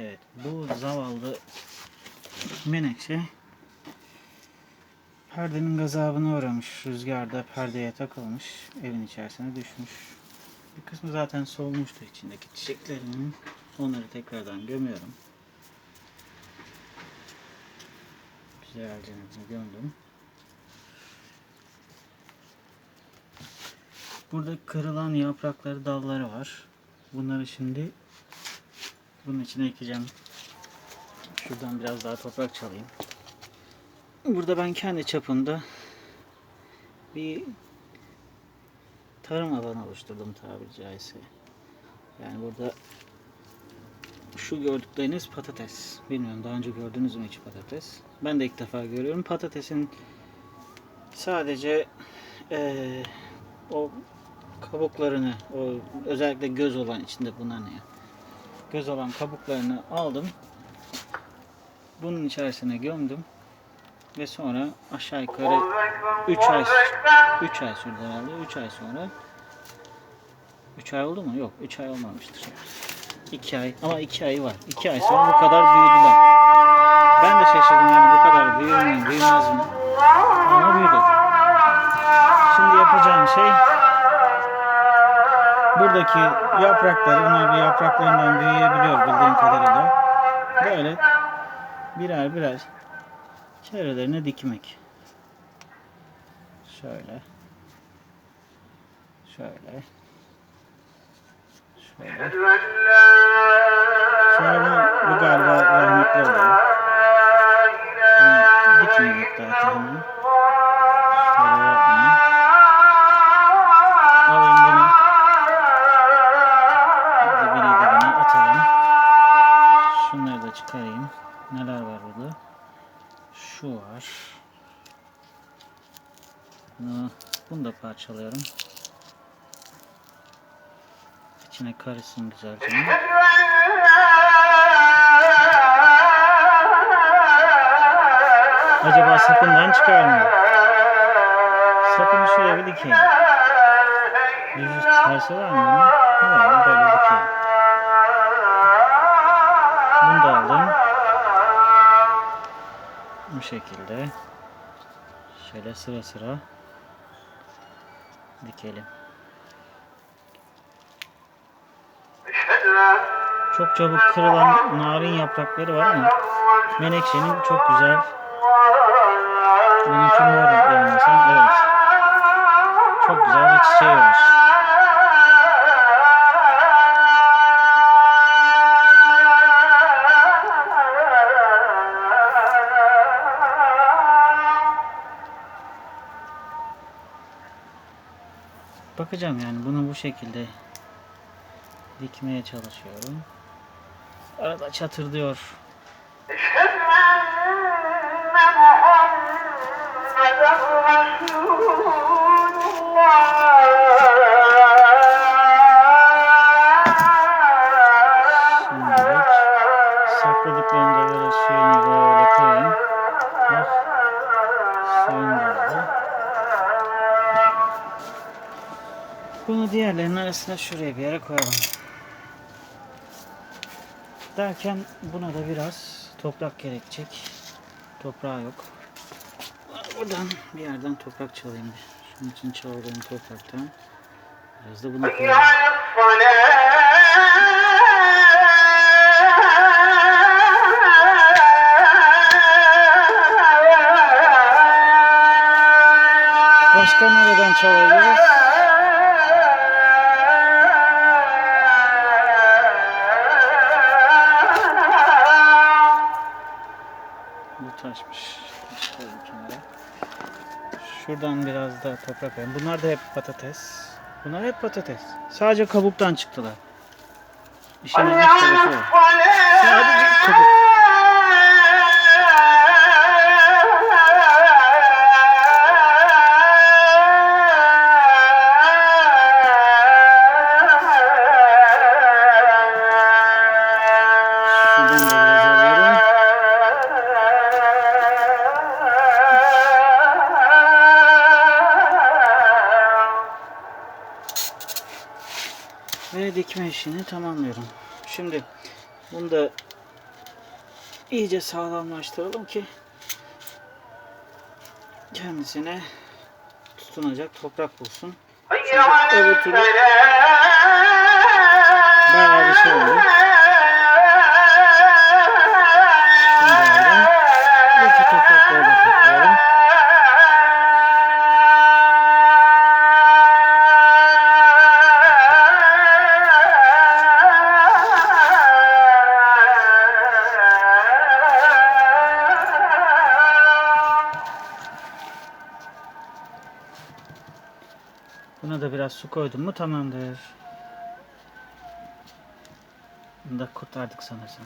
Evet bu zavallı menekşe perdenin gazabına uğramış. Rüzgarda perdeye takılmış. Evin içerisine düşmüş. Bir kısmı zaten solmuştu içindeki çiçeklerinin. Onları tekrardan gömüyorum. Güzelce gömdüm. Burada kırılan yaprakları, dalları var. Bunları şimdi bunun içine ekeceğim. Şuradan biraz daha toprak çalayım. Burada ben kendi çapımda bir tarım alanı oluşturdum tabiri caizse. Yani burada şu gördükleriniz patates. Bilmiyorum daha önce gördünüz mü hiç patates? Ben de ilk defa görüyorum. Patatesin sadece eee, o kabuklarını, o özellikle göz olan içinde bunlar ne ya? Göz olan kabuklarını aldım. Bunun içerisine gömdüm. Ve sonra aşağı yukarı 3 ay 3 ay sürdü herhalde. 3 ay sonra 3 ay oldu mu? Yok 3 ay olmamıştır. 2 ay ama 2 ay var. 2 ay sonra bu kadar büyüdüler. Buradaki yaprakları, bunlar bir yapraklarından büyüyebiliyor bildiğim kadarıyla. Böyle birer birer çevrelerine dikmek. Şöyle. Şöyle. Şöyle. Sonra bu, bu galiba rahmetli oluyor. Çıkarayım. Neler var burada? Şu var. Bunu, bunu da parçalıyorum. İçine karışsın güzelce. Acaba sapından çıkar mı? Sapını şuraya bir dikeyim. Yüzü tersi var mı bunun? Yok, böyle dikeyim. Da aldım. Bu şekilde. Şöyle sıra sıra dikelim. Çok çabuk kırılan narin yaprakları var ama menekşenin çok güzel. Bununki mor yanılmıyorsam evet. Çok güzel bir çiçeği var. Bakacağım yani bunu bu şekilde dikmeye çalışıyorum. Arada çatırdıyor. Şimdilik Bunu diğerlerinin arasına şuraya bir yere koyalım. Derken buna da biraz toprak gerekecek. Toprağı yok. Buradan bir yerden toprak çalayım. Şunun için çaldığım topraktan. Biraz da bunu koyalım. Şuradan biraz daha toprak koyayım. Bunlar da hep patates. Bunlar hep patates. Sadece kabuktan çıktılar. İşin ilginç. Sadece kabuk. Ve dikme işini tamamlıyorum. Şimdi bunu da iyice sağlamlaştıralım ki kendisine tutunacak toprak bulsun. öbür türlü bayağı bir şey oldu. Buna da biraz su koydum mu tamamdır. Bunu da kurtardık sanırsam.